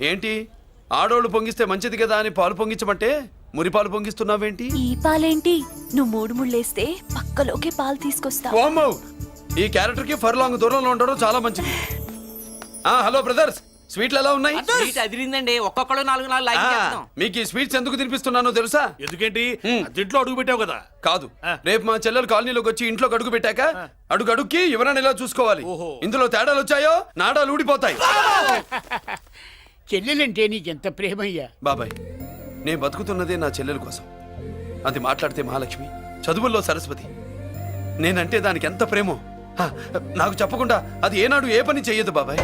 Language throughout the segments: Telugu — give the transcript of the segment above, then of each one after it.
ఏంటి? ఆడోళ్ళు పొంగిస్తే మంచిది కదా అని పాలు పొంగించమంటే మురి పాలు పొంగిస్తున్నావేంటి? ఈ పాలేంటి? నువ్వు మూడు ముళ్ళేస్తే పక్కలోకే పాలు తీసుకొస్తా. వామ్మో! ఈ క్యారెక్టర్కి ఫర్ లాంగ్ దూరంలో ఉండడం చాలా మంచిది. ఆ హలో బ్రదర్స్ స్వీట్లు ఎలా ఉన్నాయి? సీట్ అదిరిందండి. ఒక్కొక్కడు నాలుగు నాలుగు లైక్ ఆ, చేస్తాం. మీకు ఈ స్వీట్స్ ఎందుకు తినిపిస్తున్నానో తెలుసా? ఎందుకేంటి. దీంట్లో అడుగు పెట్టావు కదా. కాదు. ఆ. రేపు మా చెల్లెలు కాలనీలోకి వచ్చి ఇంట్లో అడుగు పెట్టాక అడుగు అడుక్కి ఎవరైనా ఇలా చూసుకోవాలి? ఓహో. ఇందులో తేడాలు వచ్చాయో? నాడాలు ఊడిపోతాయి. చెల్లెలంటే నీకెంత ప్రేమయ్యా? బాబాయ్ నేను బతుకుతున్నదే నా చెల్లెల కోసం. అది మాట్లాడితే మహాలక్ష్మి చదువుల్లో సరస్వతి. నేనంటే దానికి ఎంత ప్రేమో? హా నాకు చెప్పకుండా అది ఏనాడు ఏ పని చెయ్యదు బాబాయ్.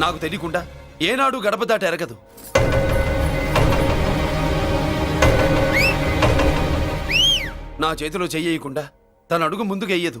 నాకు తెలియకుండా ఏనాడు గడప దాట ఎరగదు. నా చేతిలో చెయ్యకుండా తన అడుగు ముందుకు వెయ్యదు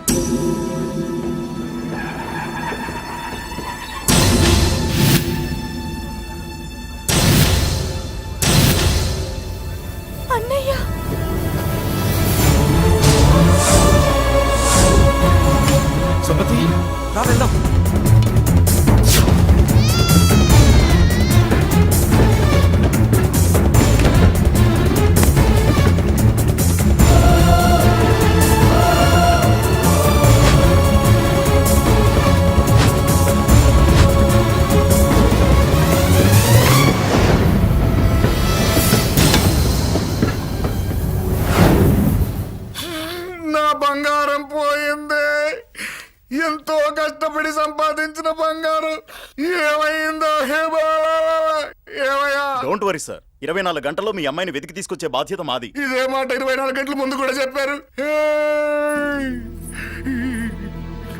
డోంట్ వరీ సార్ ఇరవై నాలుగు గంటల్లో మీ అమ్మాయిని వెతికి తీసుకొచ్చే బాధ్యత మాది ఇదే మాట ఇరవై నాలుగు గంటల ముందు కూడా చెప్పారు హే!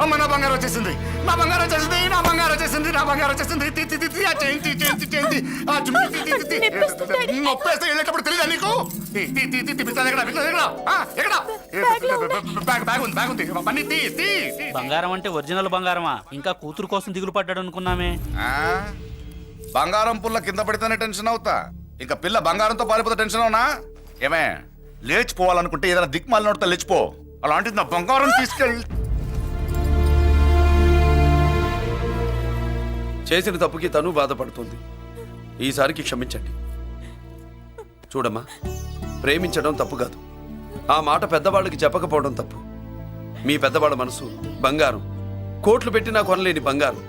అమ్మ నా బంగారం వచ్చేసింది నా బంగారం వచ్చేసింది నా బంగారం వచ్చేసింది నా బంగారం వచ్చేసింది తి, తి, తి, తి, ఆ చేయించి చేయించి చేయించి ఆ చుమ్మి, తి, తి, తి, తి. నొప్పేస్తుంది, డాడీ. నొప్పేస్తే వెళ్ళేటప్పుడు తెలియదా నీకు తి, తి, తి, తి, తి, పిస్తాది ఎక్కడ పిస్తాది ఎక్కడ ఆ, ఎక్కడ బ్యాగ్ బ్యాగ్ ఉంది బ్యాగ్ ఉంది పని తీ. బంగారం అంటే ఒరిజినల్ బంగారమా ఇంకా కూతురు కోసం దిగులు పడ్డాడు అనుకున్నామే ఆ? బంగారం పుల్ల కింద పడితేనే టెన్షన్ అవుతా. ఇంకా పిల్ల బంగారంతో పారిపోతే టెన్షన్ అవునా? ఏమే లేచిపోవాలనుకుంటే ఏదైనా దిక్మాల నడితే లేచిపో. అలాంటిది నా బంగారం తీసుకెళ్ళి చేసిన తప్పుకి తను బాధపడుతుంది. ఈసారికి క్షమించండి. చూడమ్మా ప్రేమించడం తప్పు కాదు. ఆ మాట పెద్దవాళ్ళకి చెప్పకపోవడం తప్పు. మీ పెద్దవాళ్ళ మనసు బంగారం. కోట్లు పెట్టినా కొనలేని బంగారం.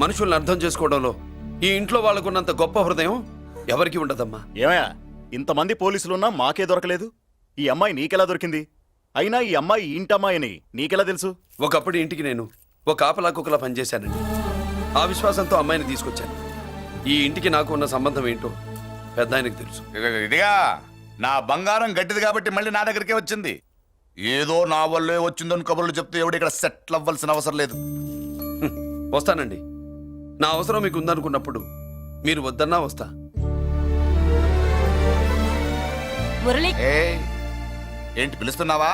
మనుషుల్ని అర్థం చేసుకోవడంలో ఈ ఇంట్లో వాళ్ళకున్నంత గొప్ప హృదయం ఎవరికి ఉండదమ్మా. ఏమయ్యా ఇంతమంది పోలీసులున్నా మాకే దొరకలేదు. ఈ అమ్మాయి నీకెలా దొరికింది? అయినా ఈ అమ్మాయి ఈ ఇంటమ్మాయి అని నీకెలా తెలుసు? ఒకప్పుడు ఇంటికి నేను ఒక ఆపలా కుక్కలా పనిచేశానండి. ఆ విశ్వాసంతో అమ్మాయిని తీసుకొచ్చాను. ఈ ఇంటికి నాకు ఉన్న సంబంధం ఏంటో పెద్ద ఆయనకు తెలుసు. ఇదిగో, ఇదిగా నా బంగారం గట్టిది కాబట్టి మళ్ళీ నా దగ్గరికే వచ్చింది. ఏదో నా వల్లే వచ్చిందని కబుర్లు చెప్తే ఎవడు ఇక్కడ సెటిల్ అవ్వాల్సిన అవసరం లేదు. వస్తానండి. నా అవసరం మీకు ఉందనుకున్నప్పుడు మీరు వద్దన్నా వస్తా. మురళి. ఏంటి పిలుస్తున్నావా?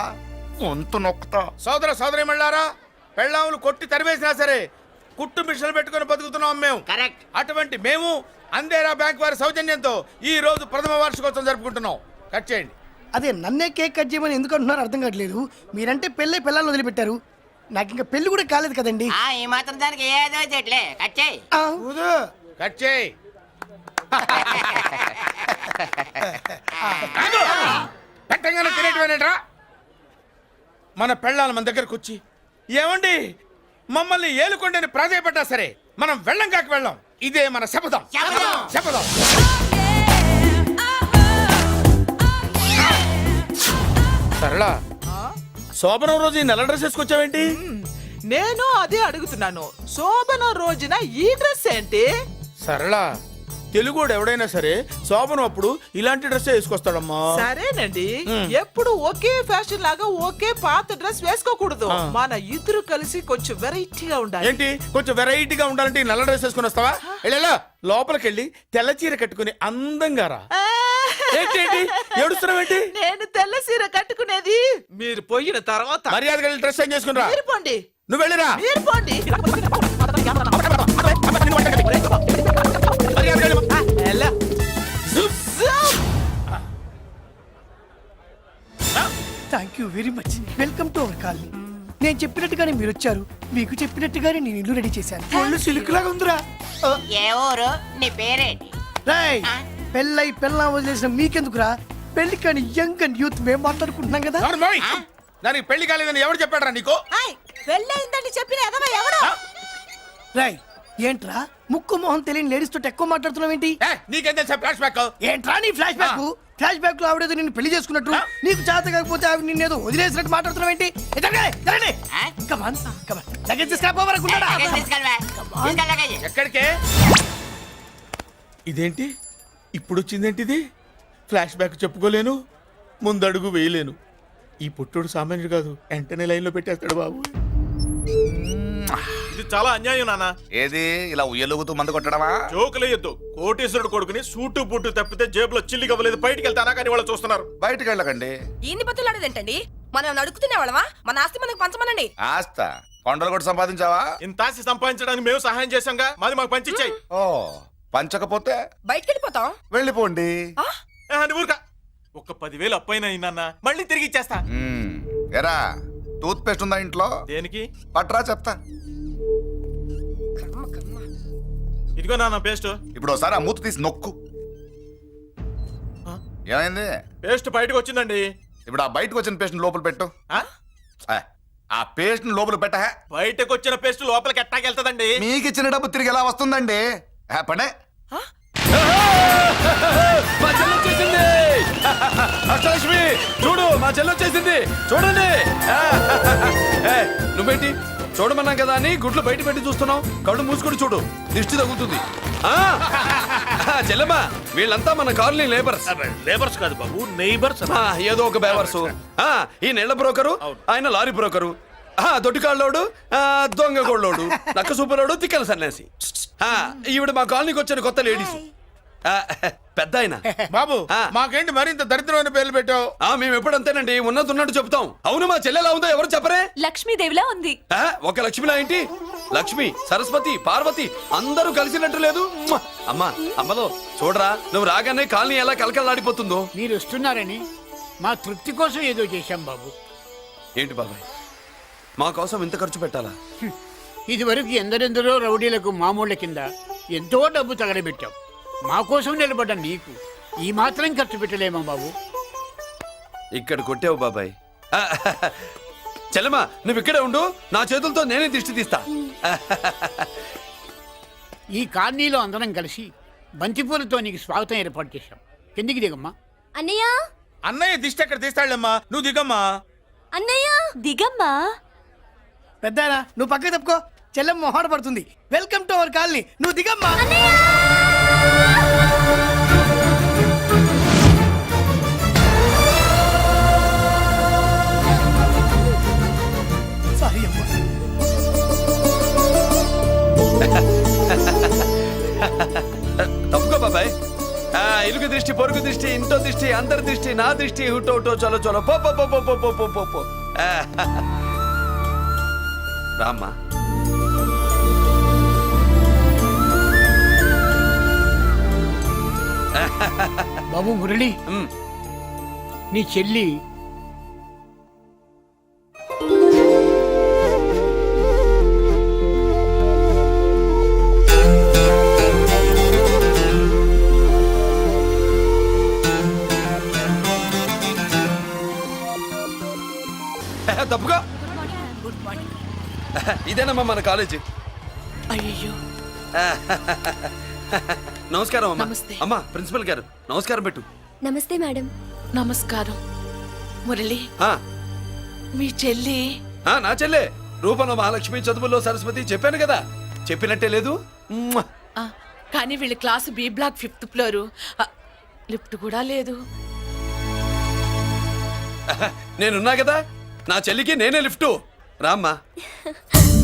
వంతు నొక్కుతా. సోదర సోదరి మళ్ళారా పెళ్ళాములు కొట్టి తరివేసినా సరే కుట్టు మిషన్లు పెట్టుకుని బతుకుతున్నాం మేము. కరెక్ట్. అటువంటి మేము అందేరా బ్యాంక్ వారి సౌజన్యంతో ఈ రోజు ప్రథమ వార్షికోత్సవం జరుపుకుంటున్నాం. కట్ చేయండి. అదే నన్నే కేక్ కట్ చేయమని ఎందుకు అంటున్నారో అర్థం కావట్లేదు. మీరంటే పెళ్ళై పిల్లలు వదిలిపెట్టారు. నాకు ఇంకా పెళ్ళి కూడా కాలేదు కదండి. ఆ ఈ మాత్రం దానికి ఏదో చెట్లే. ఆ, కట్ చేయి. పెట్టంగానే తినేటివేనేట్రా. మన పెళ్ళాలి మన దగ్గరకు వచ్చి ఏమండి? మమ్మల్ని ఏలుకొండని ప్రాధాయపడ్డా సరే మనం వెళ్ళం కాక వెళ్ళాం. ఇదే మన శపథం. శపథం. శపథం. సరళ శోభనం రోజు ఈ నెల డ్రెస్ వేసుకొచ్చావేంటి? నేను అదే అడుగుతున్నాను. శోభన రోజున ఈ డ్రెస్ ఏంటి? సరళ తెలుగుడు ఎవడైనా సరే శోభనం అప్పుడు ఇలాంటి డ్రెస్ వేసుకొస్తాడమ్మా. సరేనండి. ఎప్పుడు ఒకే ఫ్యాషన్ లాగా ఒకే పాత డ్రెస్ వేసుకోకూడదు. మన ఇద్దరు కలిసి కొంచెం వెరైటీగా ఉండాలి. ఏంటి? కొంచెం వెరైటీగా ఉండాలంటే ఈ నల్ల డ్రెస్ వేసుకుని వస్తావా? వెళ్ళా లోపలికి వెళ్ళి తెల్ల చీర కట్టుకుని అందంగా రా. ఏంటి ఏంటి ఏడుస్తున్నావేంటి? నేను తెల్ల సీర కట్టుకునేది. మీరు పోయిన తర్వాత మర్యాదగా వెళ్ళి డ్రెస్ చేంజ్ చేసుకుని రా. మీరు పోండి. నువ్వు వెళ్ళిరా. మీరు పోండి. మర్యాదగా వెళ్ళి- ఆ, ఎలా? జుమ్. Thank you very much welcome to our colony నేను చెప్పినట్టుగానే మీరు వచ్చారు. మీకు చెప్పినట్టుగానే నేను ఇల్లు రెడీ చేశాను. ఒళ్ళు సిల్క్ లాగా ఉందిరా. ఏ ఊరు? నీ పేరేంటి? రాయ్. పెళ్ళై పెళ్ళా వదిలేసిన మీకెందుకురా? పెళ్ళి కాని యంగ్ అండ్ యూత్ మేము మాట్లాడుకుంటున్నాం కదా? దానికి పెళ్ళి కాలేదని ఎవరు చెప్పాడరా నీకు? పెళ్ళయిందని చెప్పిన ఎదవ ఎవడు? రాయ్ ఏంట్రా? ముక్కు మొహం తెలియని లేడీస్ తోటి ఎక్కువ మాట్లాడుతున్నావు ఏంటి? నీకేం తెలుసా ఫ్లాష్ బ్యాక్ ఏంట్రా నీ ఫ్లాష్ బ్యాక్ ఫ్లాష్ బ్యాక్లో ఆవిడేదో నిన్ను పెళ్ళి చేసుకున్నట్టు. నీకు చేత కాకపోతే ఆవిడ నిన్నేదో వదిలేసినట్టు మాట్లాడుతున్నావు ఏంటి? ఆ? కమాన్ కమాన్ లగేజ్ లగేజ్ ఎక్కడికే? ఇదేంటి? ఇప్పుడు వచ్చిందేంటి ఇది ఫ్లాష్ బ్యాక్ చెప్పుకోలేను ముందడుగు వేయలేను. ఈ పుట్టుడు సామాన్యుడు కాదు వెంటనే లైన్లో పెట్టేస్తాడు బాబు. ఇది చాలా అన్యాయం నాన్న. ఏది? ఇలా ఉయ్యలుగుతూ మందు కొట్టడమా? జోకులేయొద్దు కోటేశ్వరుడు కొడుకుని సూటు బుట్టు తప్పితే జేబులో చిల్లి కవ్వలేదు బయటికి వెళ్తానా కానీ వాళ్ళు చూస్తున్నారు. బయటికి వెళ్ళకండి ఈయన్ని బతులాడేదేంటండి మనం నడుకుతున్న వాళ్ళమా? మన ఆస్తి మనకు పంచమనండి. ఆస్త. కొండలు కూడా సంపాదించావా? ఇంత ఆస్తి సంపాదించడానికి మేము సహాయం చేశాంగా? మాది మాకు పంచిచ్చాయి. ఓ. పంచకపోతే బయటికి వెళ్ళిపోతాం వెళ్ళిపోండి ఊరుక. ఒక్క పదివేలు అప్పైన నాన్న మళ్ళీ తిరిగి ఇచ్చేస్తా. మ్మ్. ఎరా టూత్ పేస్ట్ ఉందా ఇంట్లో? దేనికి? పట్రా చెప్తా. ఇదిగో నాన్న పేస్ట్. ఇప్పుడు ఒకసారి ఆ మూత తీసి నొక్కు. ఏమైంది? పేస్ట్ బయటకు వచ్చిందండి. ఇప్పుడు ఆ బయటకు వచ్చిన పేస్ట్ లోపల పెట్టు. ఆ? ఆ, ఆ పేస్ట్ లోపల పెట్ట బయటకు వచ్చిన పేస్ట్ లోపలికి ఎట్టాకెళ్తదండి? మీకు ఇచ్చిన డబ్బు తిరిగి ఎలా వస్తుందండి? ఆ, పనే మా చెల్లి వచ్చేసింది అష్టలక్ష్మి చూడు మా చెల్లి వచ్చేసింది చూడండి ఏ, నువ్వేంటి చూడమన్నాం కదా అని గుడ్లు బయట పెట్టి చూస్తున్నావు కళ్ళు మూసుకొని చూడు దిష్టి తగ్గుతుంది ఆ, చెల్లెమ్మా వీళ్ళంతా మన కాలనీ లేబర్స్. లేబర్స్ కాదు బాబు నైబర్స్ ఆ, ఏదో ఒక బేవర్సు ఆ, ఈ నెల బ్రోకరు ఆయన లారీ బ్రోకరు. ఆ, దొడ్డికాళ్ళోడు ఆ, దొంగ గోళ్ళోడు నక్క సూపరోడు తిక్కల సన్యాసి. ఆ, ఈవిడ మా కాలనీకి వచ్చిన కొత్త లేడీస్ పెద్ద ఆయన. బాబు ఆ. మాకేంటి మరింత దరిద్రమైన పేర్లు పెట్టావు? ఆ, మేము ఎప్పుడంతేనండి ఉన్నది ఉన్నట్టు చెప్తాం. అవును మా చెల్లెలా ఉందో ఎవరు చెప్పరే? లక్ష్మీదేవిలా ఉంది. ఆ, ఒక లక్ష్మిలా ఏంటి? లక్ష్మి సరస్వతి పార్వతి అందరూ కలిసినట్టు లేదు? మ్మ! అమ్మా అమ్మలో చూడరా నువ్వు రాగానే కాలనీ ఎలా కలకలాడిపోతుందో మీరు వస్తున్నారని మా తృప్తి కోసం ఏదో చేశాం బాబు. ఏంటి బాబాయ్ మా కోసం ఇంత ఖర్చు పెట్టాలా? ఇదివరకు ఎందరెందరో రౌడీలకు మామూళ్ళ కింద ఎంతో డబ్బు తగలబెట్టాం. మా కోసం నిలబడ్డ నీకు ఈ మాత్రం ఖర్చు పెట్టలేమా బాబు? ఇక్కడ కొట్టావు బాబాయ్. ఆ, చెల్లెమ్మా నువ్వు ఇక్కడే ఉండు. నా చేతులతో నేనే దిష్టి తీస్తా. ఈ కాలనీలో అందరం కలిసి బంతిపూలతో నీకు స్వాగతం ఏర్పాటు చేశాం. కిందికి దిగమ్మా. అన్నయ్య! అన్నయ్య దిష్టి ఎక్కడ తీస్తాడమ్మా? నువ్వు దిగమ్మా. అన్నయ్య! దిగమ్మా! పెద్దాయనా నువ్వు పక్కకి తప్పుకో. చెల్లెమ్మ మొహాట పడుతుంది. Welcome to our colony. నువ్వు దిగమ్మా. సారీ అమ్మా. తప్పుకో బాబాయ్. ఆ, ఇరుగు దృష్టి పొరుగు దృష్టి ఇంటో దృష్టి అందరి దృష్టి నా దృష్టి హుటో హుటో చలో చలో. పో పో పో పో పో పో పో పో పో. ఆ, రామ్మా. బాబు మురళి. నీ చెల్లి. తప్పుకో. ఇదేనమ్మా మన కాలేజీ. అయ్యో నమస్కారం అమ్మా. నమస్తే. అమ్మా ప్రిన్సిపల్ గారు నమస్కారం పెట్టు. నమస్తే మేడం. నమస్కారం. మురళి. ఆ, మీ చెల్లి. ఆ, నా చెల్లె. రూపంలో మహాలక్ష్మి చదువుల్లో సరస్వతి చెప్పాను కదా. చెప్పినట్టే లేదు. మ్మ్. ఆ, కానీ వీళ్ళ class B block fifth floor. ఆ, లిఫ్ట్ కూడా లేదు. నేనున్నా కదా? నా చెల్లికి నేనే లిఫ్ట్. రామ్మా.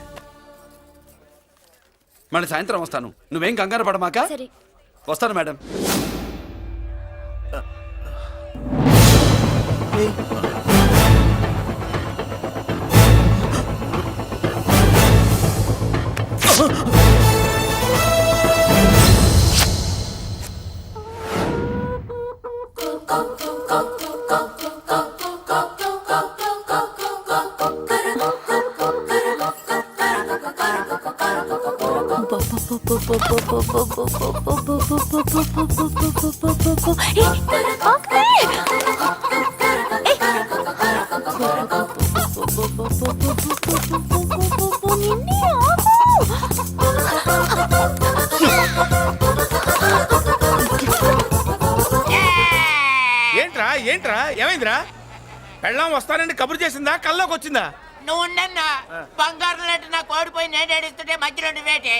మళ్ళీ సాయంత్రం వస్తాను. నువ్వేం కంగారు పడమాక? సరే. వస్తాను మేడం. ఏంట్రా ఏంట్రా? ఏమైందిరా? పెళ్ళం వస్తానండి కబురు చేసిందా? కల్లోకి వచ్చిందా నువ్వు ఉండన్నా బంగారం లాంటి నా కోడిపోయి నేను ఏడుస్తుంటే మధ్యలో నువ్వేటే.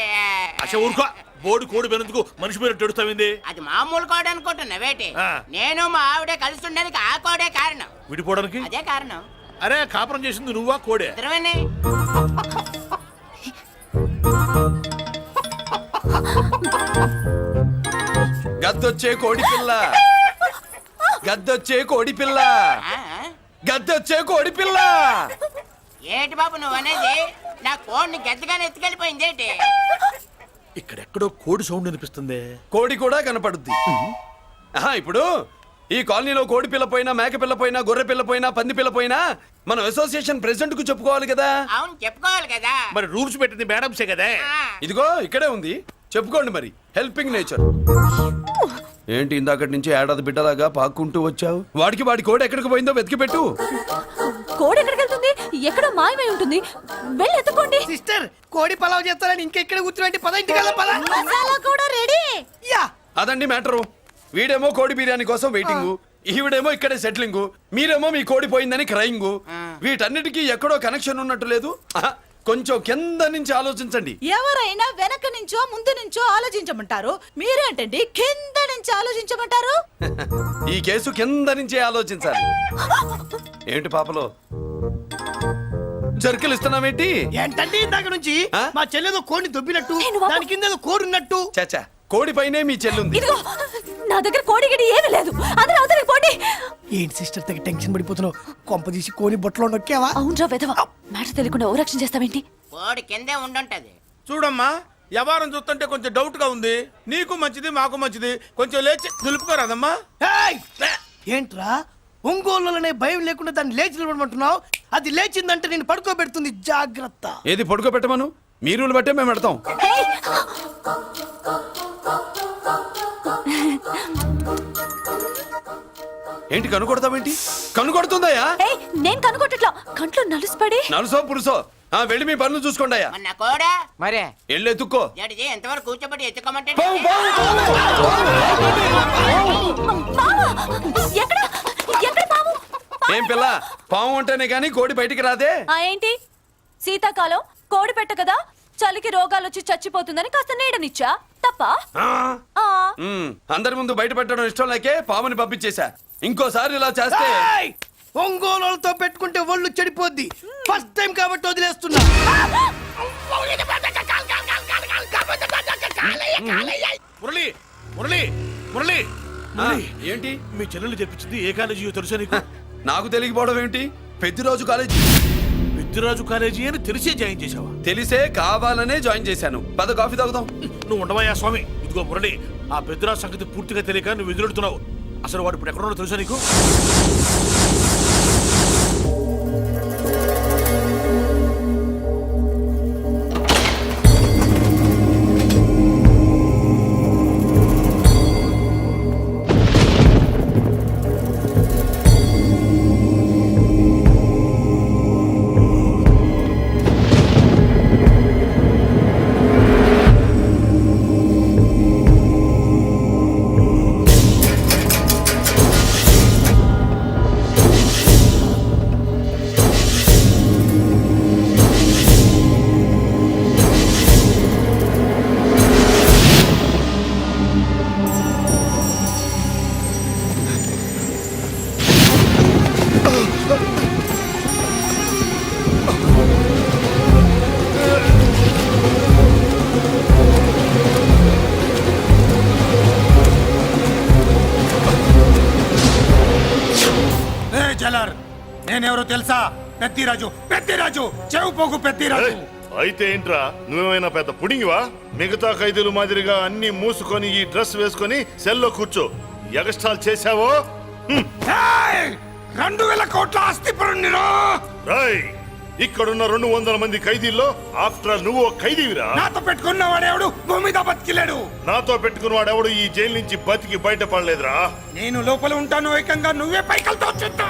అసలు ఊరుకో. బోర్డు కోడి పెనందుకు మనిషి మీద ఎడుస్తావింది అది మామూలు కోడి అనుకుంటున్నా వేటి. నేను మా ఆవిడే కలిసి ఉండడానికి ఆ కోడే కారణం. విడిపోవడానికి? అదే కారణం. అరే కాపురం చేసింది నువ్వా కోడే? ఇద్దరమని. గద్దొచ్చే కోడి పిల్ల. గద్దొచ్చే కోడి పిల్ల? గద్దొచ్చే కోడి పిల్ల. ఏటి బాబు నువ్వు అనేది? నా కోడిని గద్దగానే ఎత్తుకెళ్ళిపోయింది ఏంటి? ఇక్కడెక్కడో కోడి సౌండ్ అనిపిస్తుంది కోడి కూడా కనపడుద్ది. ఆహా, ఇప్పుడు ఈ కాలనీలో కోడి పిల్ల పోయినా మేక పిల్ల పోయినా గొర్రె పిల్ల పోయినా పంది పిల్ల పోయినా మనం అసోసియేషన్ ప్రెసిడెంట్కు చెప్పుకోవాలి కదా? అవును చెప్పుకోవాలి కదా. మరి రూల్స్ పెట్టింది మేడంసే కదా. ఇదిగో ఇక్కడే ఉంది. చెప్పుకోండి మరి. Helping nature. ఏంటి ఇందాకటి నుంచి ఏడాది బిడ్డలాగా పాక్కుంటూ వచ్చావు? వాడికి వాడి కోడి ఎక్కడికి పోయిందో వెతికి పెట్టు కోడి ఎక్కడికి ఎక్కడ మాయమై ఉంటుంది. వెళ్ళి ఎత్తుకోండి. సిస్టర్ కోడి పలావ్ చేస్తారని ఇంకెక్కడ కూర్చున్నట్టు పద ఇంటికి పద. మసాలా కూడా రెడీ. యా. అదండి మ్యాటరు. వీడేమో కోడి బిర్యానీ కోసం వెయిటింగ్. ఈవిడేమో ఇక్కడే సెటిలింగ్. మీరేమో మీ కోడి పోయిందని క్రయింగ్. వీటన్నిటికీ ఎక్కడో కనెక్షన్ ఉన్నట్టు లేదు. ఆహా, కొంచెం కింద నుంచి ఆలోచించండి. ఎవరైనా వెనక నుంచో ముందు నుంచో ఆలోచించమంటారు? మీరేంటండి కింద నుంచి ఆలోచించమంటారు? ఈ కేసు కింద నుంచే ఆలోచించాలి. ఏంటి పాపలో? జర్కలు ఇస్తున్నావేంటి ఏంటండి ఇందాక నుంచి? ఆ? మా చెల్లెదో కోడిని దొబ్బినట్టు నేను. దాని కింద ఏదో కోడి ఉన్నట్టు చాచా కోడి పైనే మీ చెల్లుంది. ఇదిగో నా దగ్గర కోడి గిడి ఏమీ లేదు. అందరూ అవతలికి పోండి. ఏంటి సిస్టర్ తెగ టెన్షన్ పడిపోతున్నావు? కొంప తీసి కోని బొట్టలో నొక్కావా? అవునరా వెధవ మ్యాటర్ తెలియకుండా ఓ రక్షణ చేస్తావేంటి? కోడి కిందే ఉండుంటది. చూడమ్మా వ్యవహారం చూస్తుంటే కొంచెం డౌట్గా ఉంది. నీకు మంచిది మాకు మంచిది. కొంచెం లేచి నిలుపుకోరాదమ్మా. ఏయ్! ఏంట్రా? ఒంగోలులోనే భయం లేకుండా దాన్ని లేచి నిలబడమంటున్నావు? అది లేచిందంటే నేను పడుకోబెడుతుంది జాగ్రత్త. ఏది పడుకోబెట్టమను? మీ రూల్ బట్టే మేము పెడతాం! ఏంటి కనుకొడతావేంటి? కనుకొడుతుందయ్యా? ఏయ్, నేను కనుగొట్టట్లా? కంట్లో నలుసుపడి నలుసో పురుసో ఆ వెళ్ళి మీ పనులు చూసుకోండి మన కోడా? మరే. వెళ్ళి ఎత్తుక్కో. జడిజీ ఎంతవరకు కూర్చోబెట్టి ఎత్తుకోమంటే? పావు, పావు, పావా! ఎక్కడ? ఎక్కడ పాము ఏం పిల్ల పాము అంటేనే గాని కోడి బయటికి రాదే? ఆ ఏంటి? శీతాకాలం కోడి పెట్ట కదా? చలికి రోగాలు వచ్చి చచ్చిపోతుందని కాస్త నీడనిచ్చా? తప్ప? ఆ, ఆ. ఉమ్, అందరి ముందు బయట పెట్టడం ఇష్టం లేకే పాముని పంపించేశా. ఇంకోసారి ఇలా చేస్తే ఏయ్! ఒంగోలులతో పెట్టుకుంటే ఒళ్ళు చెడిపోద్ది. ఫస్ట్ టైం కాబట్టి వదిలేస్తున్నా. మురళి మురళి మురళి. ఏంటి? మీ చెల్లెలు చెప్పించింది ఏ కాలేజీ తెలుసా నీకు? నాకు తెలియకపోవడం ఏంటి? పెద్దిరాజు కాలేజీ. పెద్దిరాజు కాలేజీ అని తెలిసే జాయిన్ చేసావా తెలిసే కావాలనే జాయిన్ చేశాను. పద కాఫీ తాగుదాం. నువ్వు ఉండవయ్యా స్వామి. ఇదిగో మురళి ఆ పెద్దిరాజు సంగతి పూర్తిగా తెలియక నువ్వు ఎదురెడుతున్నావు. అసలు వాడు ఇప్పుడు ఎక్కడున్నాడో తెలుసా నీకు? నేనెవరో తెలుసా? పెద్దిరాజు పెద్దిరాజు చెవు పోగు పెద్దిరాజు. అయితే ఏంట్రా? నువ్వేమైనా పెద్ద పుడింగివా? మిగతా ఖైదీలు మాదిరిగా అన్ని మూసుకొని ఈ డ్రెస్ వేసుకొని సెల్లో కూర్చో. చేశావో? హ్మ్. ఏయ్! రెండు వేల కోట్ల ఆస్తి రాయ్ ఇక్కడున్న రెండు వందల మంది ఖైదీల్లో ఆఫ్టర్ నువ్వు ఒక ఖైదీవిరా? నాతో పెట్టుకున్న వాడేవాడు? భూమి మీద బతికిలేడు. నాతో పెట్టుకున్న వాడెవడు ఈ జైలు నుంచి బతికి బయటపడలేదురా? నేను లోపల ఉంటాను ఏకంగా నువ్వే పైకలతో చూద్దా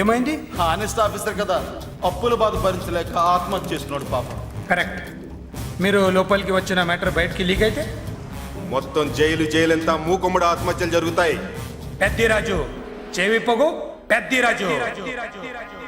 ఏమైంది? హానెస్ట్ ఆఫీసర్ కదా అప్పుల బాధ భరించలేక ఆత్మహత్య చేసుకున్నాడు పాప. కరెక్ట్. మీరు లోపలికి వచ్చిన మ్యాటర్ బయటికి లీక్ అయితే? మొత్తం జైలు జైలంతా మూకుమ్మడి ఆత్మహత్యలు జరుగుతాయి. పెద్దిరాజు చెవి పొగు పెద్దిరాజు.